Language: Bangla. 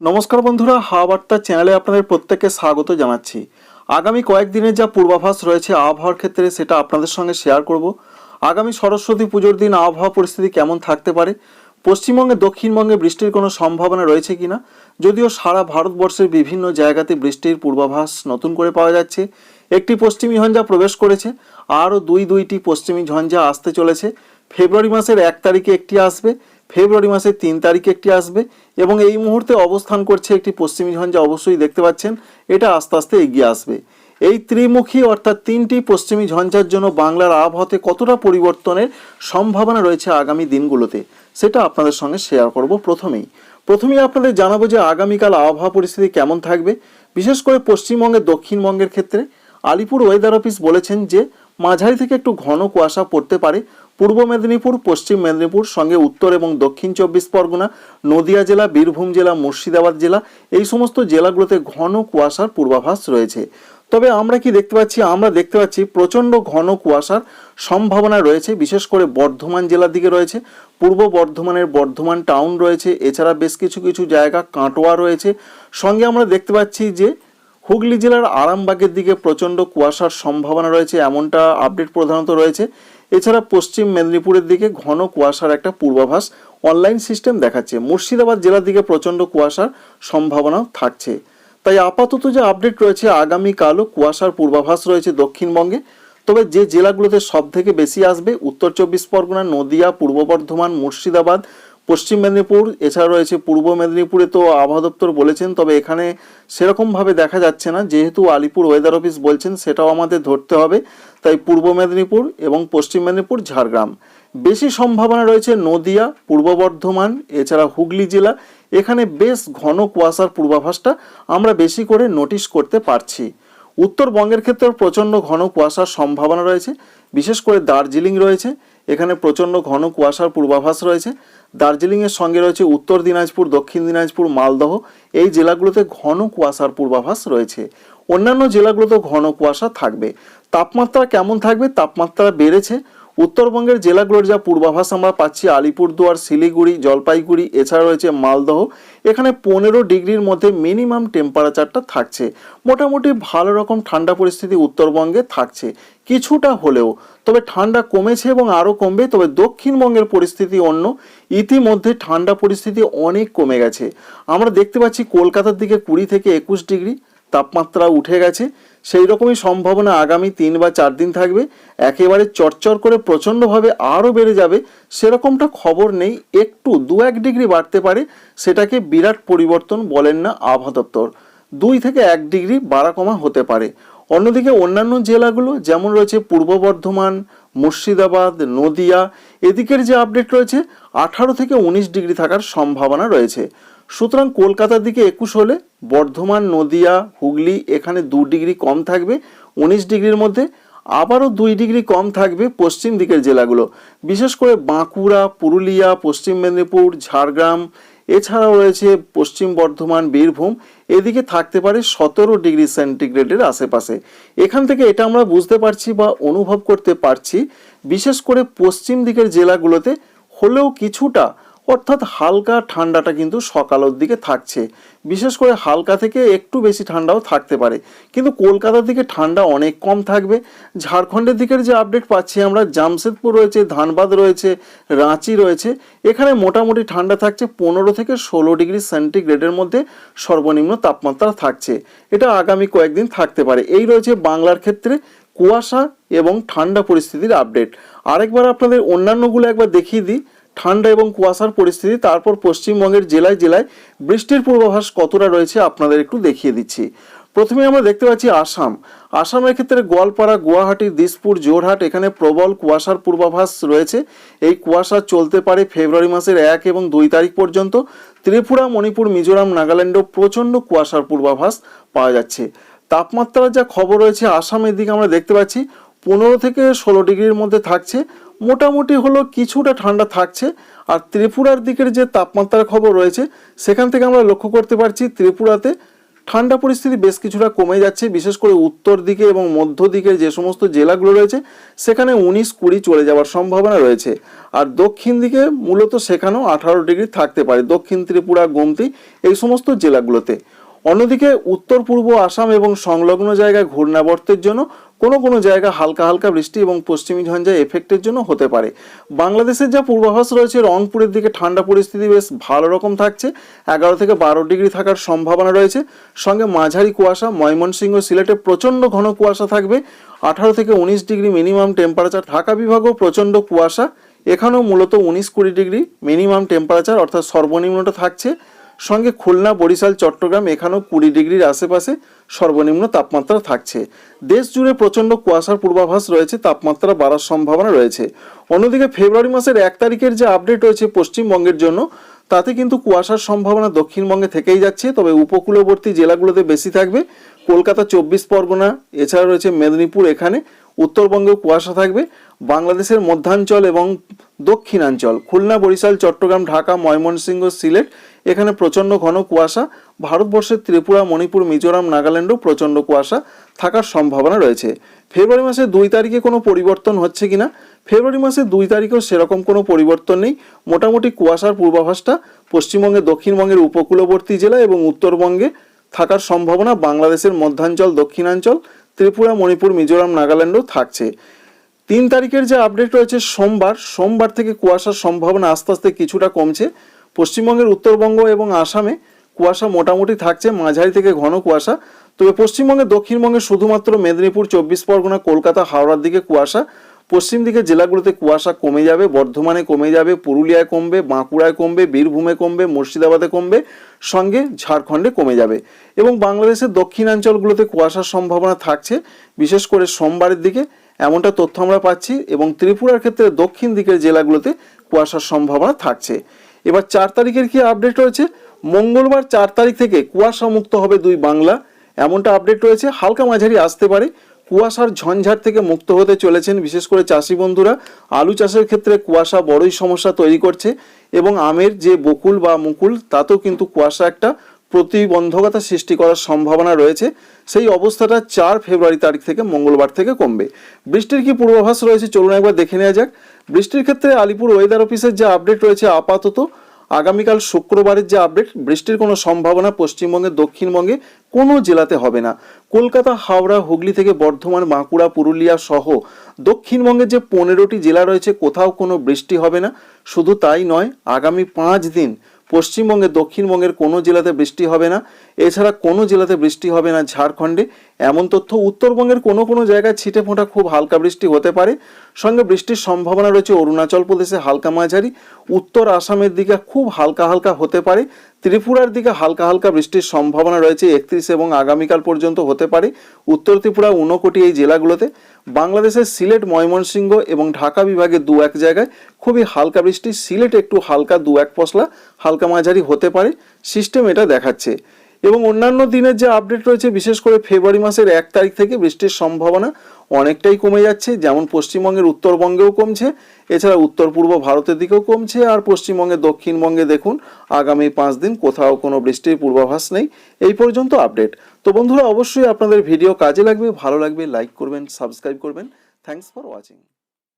নমস্কার বন্ধুরা, হাওয়া চ্যানেলে আপনাদের প্রত্যেককে স্বাগত জানাচ্ছি। আগামী কয়েকদিনের যা পূর্বাভাস রয়েছে আবহাওয়ার ক্ষেত্রে, সেটা আপনাদের সঙ্গে শেয়ার করব। আগামী সরস্বতী পুজোর দিন আবহাওয়া পরিস্থিতি কেমন থাকতে পারে? পশ্চিমবঙ্গে, দক্ষিণবঙ্গে বৃষ্টির কোনো সম্ভাবনা রয়েছে কিনা? যদিও সারা ভারতবর্ষের বিভিন্ন জায়গাতে বৃষ্টির পূর্বাভাস নতুন করে পাওয়া যাচ্ছে। একটি পশ্চিমী ঝঞ্ঝা প্রবেশ করেছে, আরও দুই দুইটি পশ্চিমী ঝঞ্ঝা আসতে চলেছে। ফেব্রুয়ারি মাসের এক তারিখে একটি আসবে ফেব্রুয়ারি মাসের তিন তারিখে একটি আসবে এবং এই মুহূর্তে অবস্থান করছে একটি পশ্চিমী ঝঞ্ঝা অবশ্যই দেখতে পাচ্ছেন, এটা আস্তে আস্তে এগিয়ে আসবে। এই ত্রিমুখী অর্থাৎ তিনটি পশ্চিমী ঝঞ্ঝার জন্য বাংলার আবহাওয়াতে কতটা পরিবর্তনের সম্ভাবনা রয়েছে আগামী দিনগুলোতে, সেটা আপনাদের সঙ্গে শেয়ার করব প্রথমেই। প্রথমেই আপনাদের জানাব যে আগামীকাল আবহাওয়া পরিস্থিতি কেমন থাকবে, বিশেষ করে পশ্চিমবঙ্গের দক্ষিণবঙ্গের ক্ষেত্রে। আলিপুর ওয়েদার অফিস বলেছেন যে মাঝারি থেকে একটু ঘন কুয়াশা পড়তে পারে পূর্ব মেদিনীপুর, পশ্চিম মেদিনীপুর, সঙ্গে উত্তর এবং দক্ষিণ চব্বিশ পরগনা, নদিয়া জেলা, বীরভূম জেলা, মুর্শিদাবাদ জেলা, এই সমস্ত জেলাগুলোতে ঘন কুয়াশার পূর্বাভাস রয়েছে। তবে আমরা কি দেখতে পাচ্ছি? আমরা দেখতে পাচ্ছি প্রচণ্ড ঘন কুয়াশার সম্ভাবনা রয়েছে, বিশেষ করে বর্ধমান জেলার দিকে রয়েছে। পূর্ব বর্ধমানের বর্ধমান টাউন রয়েছে, এছাড়া বেশ কিছু কিছু জায়গা কাটোয়া রয়েছে। সঙ্গে আমরা দেখতে পাচ্ছি যে হুগলি জেলার আরামবাগের দিকে প্রচণ্ড কুয়াশার সম্ভাবনা রয়েছে, এমনটা আপডেট প্রধানত রয়েছে। এছাড়া পশ্চিম মেদিনীপুরের দিকে ঘন কুয়াশার একটা পূর্বাভাস অনলাইন সিস্টেম দেখাচ্ছে। মুর্শিদাবাদ জেলার দিকে প্রচণ্ড কুয়াশার সম্ভাবনা থাকছে। তাই আপাতত যে আপডেট রয়েছে, আগামীকালও কুয়াশার পূর্বাভাস রয়েছে দক্ষিণবঙ্গে। তবে যে জেলাগুলোতে সব থেকে বেশি আসবে, উত্তর চব্বিশ পরগনা, নদিয়া, পূর্ব বর্ধমান, মুর্শিদাবাদ পশ্চিম মেদিনীপুর এছাড়া রয়েছে পূর্ব মেদিনীপুরে তো আবহাওয়া দপ্তর বলেছেন, তবে এখানে সেরকমভাবে দেখা যাচ্ছে না। যেহেতু আলিপুর ওয়েদার অফিস বলছেন, সেটাও আমাদের ধরতে হবে। তাই পূর্ব মেদিনীপুর এবং পশ্চিম মেদিনীপুর, ঝাড়গ্রাম। বেশি সম্ভাবনা রয়েছে নদিয়া, পূর্ব বর্ধমান, এছাড়া হুগলি জেলা। এখানে বেশ ঘন কুয়াশার পূর্বাভাসটা আমরা বেশি করে নোটিশ করতে পারছি। উত্তরবঙ্গের ক্ষেত্রেও প্রচণ্ড ঘন কুয়াশার সম্ভাবনা রয়েছে। বিশেষ করে দার্জিলিং রয়েছে। এখানে প্রচণ্ড ঘন কুয়াশার পূর্বাভাস রয়েছে। দার্জিলিংয়ের সঙ্গে রয়েছে উত্তর দিনাজপুর, দক্ষিণ দিনাজপুর, মালদহ। এই জেলাগুলোতে ঘন কুয়াশার পূর্বাভাস রয়েছে। অন্যান্য জেলাগুলোতেও ঘন কুয়াশা থাকবে। তাপমাত্রা কেমন থাকবে? তাপমাত্রা বেড়েছে। উত্তরবঙ্গের জেলাগুলোর যা পূর্বাভাস আমরা পাচ্ছি, আলিপুরদুয়ার, শিলিগুড়ি, জলপাইগুড়ি, এছাড়া রয়েছে মালদহ। এখানে পনেরো ডিগ্রির মধ্যে মিনিমাম টেম্পারেচারটা থাকছে। মোটামুটি ভালো রকম ঠান্ডা পরিস্থিতি উত্তরবঙ্গে থাকছে। কিছুটা হলেও, তবে ঠান্ডা কমেছে এবং আরও কমবে, তবে দক্ষিণবঙ্গের পরিস্থিতি অন্য। ইতিমধ্যে ঠান্ডা পরিস্থিতি অনেক কমে গেছে। আমরা দেখতে পাচ্ছি কলকাতার দিকে কুড়ি থেকে একুশ ডিগ্রি। তাপমাত্রা উঠে গেছে। সেই রকমই সম্ভাবনা আগামী তিন বা চার দিন থাকবে। একেবারে চরচর করে প্রচণ্ডভাবে আরও বেড়ে যাবে। সেরকমটা খবর নেই। একটু দু এক ডিগ্রি বাড়তে পারে। সেটাকে বিরাট পরিবর্তন বলেন না আবহাওয়া দপ্তর। দুই থেকে এক ডিগ্রি বাড়া কমা হতে পারে। অন্যদিকে অন্যান্য জেলাগুলো যেমন রয়েছে পূর্ব বর্ধমান, মুর্শিদাবাদ, নদিয়া, এদিকের যে আপডেট রয়েছে, আঠারো থেকে উনিশ ডিগ্রি থাকার সম্ভাবনা রয়েছে। সুতরাং কলকাতার দিকে একুশ হলে বর্ধমান, নদিয়া, হুগলি এখানে দু ডিগ্রি কম থাকবে, উনিশ ডিগ্রির মধ্যে আবারও দুই ডিগ্রি কম থাকবে পশ্চিম দিকের জেলাগুলো। বিশেষ করে বাঁকুড়া, পুরুলিয়া, পশ্চিম মেদিনীপুর, ঝাড়গ্রাম, এছাড়াও রয়েছে পশ্চিম বর্ধমান, বীরভূম, এদিকে থাকতে পারে সতেরো ডিগ্রি সেন্টিগ্রেডের আশেপাশে। এখান থেকে এটা আমরা বুঝতে পারছি বা অনুভব করতে পারছি, বিশেষ করে পশ্চিম দিকের জেলাগুলোতে হলেও কিছুটা অর্থাৎ হালকা ঠান্ডাটা কিন্তু সকালের দিকে থাকছে। বিশেষ করে হালকা থেকে একটু বেশি ঠান্ডাও থাকতে পারে। কিন্তু কলকাতার দিকে ঠান্ডা অনেক কম থাকবে। ঝাড়খণ্ডের দিকের যে আপডেট পাচ্ছি আমরা, জামশেদপুর রয়েছে, ধানবাদ রয়েছে, রাঁচি রয়েছে। এখানে মোটামুটি ঠান্ডা থাকছে পনেরো থেকে ষোলো ডিগ্রি সেন্টিগ্রেডের মধ্যে সর্বনিম্ন তাপমাত্রা থাকছে। এটা আগামী কয়েকদিন থাকতে পারে। এই রয়েছে বাংলার ক্ষেত্রে কুয়াশা এবং ঠান্ডা পরিস্থিতির আপডেট। আরেকবার আপনাদের অন্যান্যগুলো একবার দেখিয়ে দিই। ঠান্ডা এবং কুয়াশার পরিস্থিতি, তারপর পশ্চিমবঙ্গের জেলায় জেলায় বৃষ্টির পূর্বাভাস কতটা রয়েছে আপনাদের একটু দেখিয়ে দিচ্ছি। প্রথমে আমরা দেখতে পাচ্ছি আসাম। আসামের ক্ষেত্রে গোয়ালপাড়া, গুয়াহাটি, দিসপুর জোরহাট এখানে প্রবল কুয়াশার পূর্বাভাস রয়েছে। এই কুয়াশা চলতে পারে ফেব্রুয়ারি মাসের এক এবং দুই তারিখ পর্যন্ত। ত্রিপুরা, মণিপুর, মিজোরাম, নাগাল্যান্ডেও প্রচণ্ড কুয়াশার পূর্বাভাস পাওয়া যাচ্ছে। তাপমাত্রার যা খবর রয়েছে আসামের দিকে আমরা দেখতে পাচ্ছি পনেরো থেকে ষোলো ডিগ্রির মধ্যে থাকছে। মোটামুটি হলো কিছুটা ঠান্ডা থাকছে। আর ত্রিপুরার দিকের যে তাপমাত্রার খবর রয়েছে, সেখান থেকে আমরা লক্ষ্য করতে পারছি ত্রিপুরাতে ঠান্ডা পরিস্থিতি বেশ কিছুটা কমে যাচ্ছে। বিশেষ করে উত্তর দিকে এবং মধ্য দিকের যে সমস্ত জেলাগুলো রয়েছে, সেখানে উনিশ কুড়ি চলে যাওয়ার সম্ভাবনা রয়েছে। আর দক্ষিণ দিকে মূলত সেখানেও আঠারো ডিগ্রি থাকতে পারে। দক্ষিণ ত্রিপুরা, গোমতি এই সমস্ত জেলাগুলোতে। অন্যদিকে উত্তর, পূর্ব আসাম এবং সংলগ্ন জায়গায় ঘূর্ণাবর্তের জন্য কোনো কোনো জায়গা হালকা হালকা বৃষ্টি এবং পশ্চিমী ঝঞ্ঝা এফেক্টের জন্য হতে পারে। বাংলাদেশের যা পূর্বাভাস রয়েছে, রংপুরের দিকে ঠান্ডা পরিস্থিতি বেশ ভালো রকম থাকছে। এগারো থেকে বারো ডিগ্রি থাকার সম্ভাবনা রয়েছে। সঙ্গে মাঝারি কুয়াশা, ময়মনসিংহ সিলেটে প্রচণ্ড ঘন কুয়াশা থাকবে। আঠারো থেকে উনিশ ডিগ্রি মিনিমাম টেম্পারেচার ঢাকা বিভাগও প্রচণ্ড কুয়াশা। এখানেও মূলত উনিশ কুড়ি ডিগ্রি মিনিমাম টেম্পারেচার অর্থাৎ সর্বনিম্নটা থাকছে। সঙ্গে খুলনা, বরিশাল, চট্টগ্রাম, এখানেও কুড়ি ডিগ্রির আশেপাশে সর্বনিম্ন তাপমাত্রা থাকছে। দেশ জুড়ে প্রচণ্ড কুয়াশার পূর্বাভাস রয়েছে, তাপমাত্রা বাড়ার সম্ভাবনা রয়েছে। অন্যদিকে ফেব্রুয়ারি মাসের এক তারিখের যে আপডেট রয়েছে পশ্চিমবঙ্গের জন্য, তাতে কিন্তু কুয়াশার সম্ভাবনা দক্ষিণবঙ্গে থেকেই যাচ্ছে, তবে উপকূলবর্তী জেলাগুলোতে বেশি থাকবে। কলকাতা চব্বিশ পরগনা, এছাড়া রয়েছে মেদিনীপুর এখানে উত্তরবঙ্গেও কুয়াশা থাকবে। বাংলাদেশের মধ্যাঞ্চল এবং দক্ষিণাঞ্চল, খুলনা, বরিশাল, চট্টগ্রাম, ঢাকা, ময়মনসিংহ, সিলেট, এখানে প্রচণ্ড ঘন কুয়াশা। ভারতবর্ষের ত্রিপুরা, মণিপুর, মিজোরাম, নাগাল্যান্ডও প্রচণ্ড কুয়াশা থাকার সম্ভাবনা রয়েছে। ফেব্রুয়ারি মাসে দুই তারিখে কোনো পরিবর্তন হচ্ছে কিনা? ফেব্রুয়ারি মাসে দুই তারিখেও সেরকম কোনো পরিবর্তন নেই। মোটামুটি কুয়াশার পূর্বাভাসটা পশ্চিমবঙ্গে, দক্ষিণবঙ্গের উপকূলবর্তী জেলা এবং উত্তরবঙ্গে থাকার সম্ভাবনা বাংলাদেশের মধ্যাঞ্চল, দক্ষিণাঞ্চল ত্রিপুরা, মণিপুর, মিজোরাম, নাগাল্যান্ডও থাকছে। তিন তারিখের যে আপডেট রয়েছে সোমবার সোমবার থেকে কুয়াশার সম্ভাবনা আস্তে আস্তে কিছুটা কমছে। পশ্চিমবঙ্গের উত্তরবঙ্গ এবং আসামে কুয়াশা মোটামুটি থাকছে, মাঝারি থেকে ঘন কুয়াশা। তবে পশ্চিমবঙ্গে দক্ষিণবঙ্গে শুধুমাত্র মেদিনীপুর, চব্বিশ পরগনা, কলকাতা, হাওড়ার দিকে কুয়াশা। পশ্চিম দিকের জেলাগুলোতে কুয়াশা কমে যাবে, বর্ধমানে কমে যাবে, পুরুলিয়ায় কমবে, বাঁকুড়ায় কমবে, বীরভূমে কমবে, মুর্শিদাবাদে কমবে, সঙ্গে ঝাড়খণ্ডে কমে যাবে। এবং বাংলাদেশের দক্ষিণাঞ্চলগুলোতে কুয়াশার সম্ভাবনা থাকছে, বিশেষ করে সোমবারের দিকে এমনটা তথ্য আমরা পাচ্ছি এবং ত্রিপুরার ক্ষেত্রে দক্ষিণ দিকের জেলাগুলোতে কুয়াশার সম্ভাবনা থাকছে। এবার চার তারিখের কি আপডেট রয়েছে? মঙ্গলবার চার তারিখ থেকে কুয়াশা মুক্ত হবে দুই বাংলা, এমনটা আপডেট রয়েছে। হালকা মাঝারি আসতে পারে কুয়াশার ঝঞ্ঝাট থেকে মুক্ত হতে চলেছেন বিশেষ করে চাষি বন্ধুরা। আলু চাষের ক্ষেত্রে কুয়াশা বড়ই সমস্যা তৈরি করছে এবং আমের যে বকুল বা মুকুল, তাতেও কিন্তু কুয়াশা একটা প্রতিবন্ধকতা সৃষ্টি করার সম্ভাবনা রয়েছে। সেই অবস্থাটা চার ফেব্রুয়ারি তারিখ থেকে মঙ্গলবার থেকে কমবে। বৃষ্টির কি পূর্বাভাস রয়েছে? চলুন একবার দেখে নেওয়া যাক। বৃষ্টির ক্ষেত্রে আলিপুর ওয়েদার অফিসের যে আপডেট রয়েছে, আপাতত আগামীকাল শুক্রবারের যে আপডেট, বৃষ্টির কোনো সম্ভাবনা পশ্চিমবঙ্গে দক্ষিণবঙ্গে কোনো জেলাতে হবে না। কলকাতা, হাওড়া, হুগলি থেকে বর্ধমান, বাঁকুড়া, পুরুলিয়া সহ দক্ষিণবঙ্গের যে পনেরোটি জেলা রয়েছে, কোথাও কোনো বৃষ্টি হবে না। শুধু তাই নয়, আগামী পাঁচ দিন পশ্চিমবঙ্গের দক্ষিণবঙ্গের কোনো জেলাতে বৃষ্টি হবে না। এছাড়া কোনো জেলাতে বৃষ্টি হবে না ঝাড়খণ্ডে। এমন তথ্য উত্তরবঙ্গের কোনো কোনো জায়গায় ছিটে ফোঁটা খুব হালকা বৃষ্টি হতে পারে। সঙ্গে বৃষ্টির সম্ভাবনা রয়েছে অরুণাচল প্রদেশে হালকা মাঝারি। উত্তর আসামের দিকে খুব হালকা হালকা হতে পারে। ত্রিপুরার দিকে হালকা হালকা বৃষ্টির সম্ভাবনা রয়েছে একত্রিশ এবং আগামীকাল পর্যন্ত হতে পারে। উত্তর ত্রিপুরা, ঊনকোটি এই জেলাগুলোতে। বাংলাদেশের সিলেট, ময়মনসিংহ এবং ঢাকা বিভাগে দু এক জায়গায় খুবই হালকা বৃষ্টি। সিলেট একটু হালকা, দু এক পশলা, হালকা মাঝারি হতে পারে। সিস্টেম এটা দেখাচ্ছে। এবং অন্যান্য দিনের যে আপডেট রয়েছে, বিশেষ করে ফেব্রুয়ারি মাসের এক তারিখ থেকে বৃষ্টির সম্ভাবনা অনেকটাই কমে যাচ্ছে। যেমন পশ্চিমবঙ্গের উত্তরবঙ্গেও কমছে। এছাড়া উত্তর পূর্ব ভারতের দিকেও কমছে। আর পশ্চিমবঙ্গে দক্ষিণবঙ্গে দেখুন, আগামী পাঁচ দিন কোথাও কোনো বৃষ্টির পূর্বাভাস নেই। এই পর্যন্ত আপডেট তো বন্ধুরা, অবশ্যই আপনাদের ভিডিও কাজে লাগবে, ভালো লাগবে লাইক করবেন সাবস্ক্রাইব করবেন। Thanks for watching